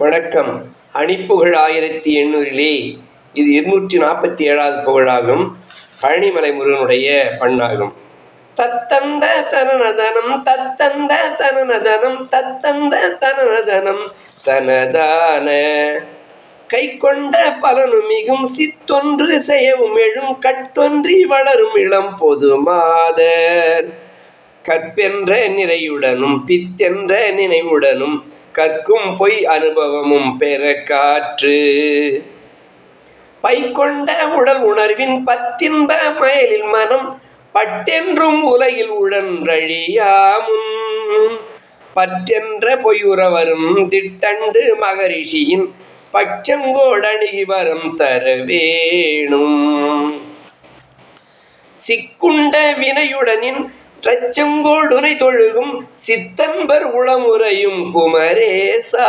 வணக்கம். அணிப்புகழ் ஆயிரத்தி எண்ணூறிலே இது இருநூற்றி நாற்பத்தி ஏழாவது புகழாகும். பழனிமலை முருகனுடைய பண்ணாகும். தத்தந்த தனநதனம் தத்தந்த தனநதனம் தத்தந்த தனநதனம் தனதான. கை கொண்ட பலனு மிகும் சித்தொன்று செய்யவும் எழும் கட்டொன்றி வளரும் இளம் பொது மாதர் கற்பென்ற நிறையுடனும் பித்தென்ற நினைவுடனும் கற்கும் பொய் அனுபவமும் பெற காற்று. பைக்கொண்ட உடல் உணர்வின் பத்தின்ப மயலில் மனம் பட்டென்றும் உலகில் உழன்றழியாமுன் பற்றென்ற பொய்யுறவரும் திட்டண்டு மகரிஷியின் பச்சங்கோடணுகி வரம் தர வேணும். சிக்குண்ட வினையுடனின் ட்ரச்சங்கோடுனை தொழுகும் சித்தம்பர் உளமுறையும் குமரேசா.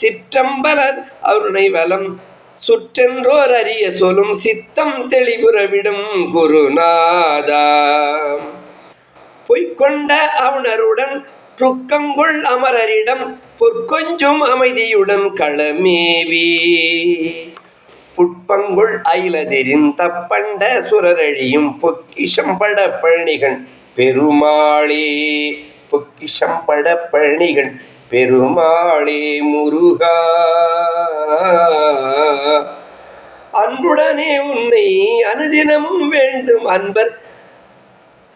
சிற்றம்பலர் அருணை வலம் சுற்றென்றோர் அறிய சொல்லும் சித்தம் தெளிவுறவிடும் குருநாதா. பொய்கொண்ட அவுணருடன் ருக்கங்கொள் அமரரிடம் பொற்கொஞ்சும் அமைதியுடன் களமேவி. புட்பங்குள் அயிலதிரின் தப்பண்ட சுரரழியும் பொக்கிஷம் பட பழனிகன் பெருமாளே பொக்கிஷம் பட பழனிகன் பெருமாளே முருகா. அன்புடனே உன்னை அனுதினமும் வேண்டும் அன்பர்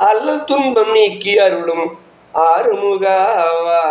அல்லல் துன்பம் நீக்கி அருளும் ஆறுமுகாவா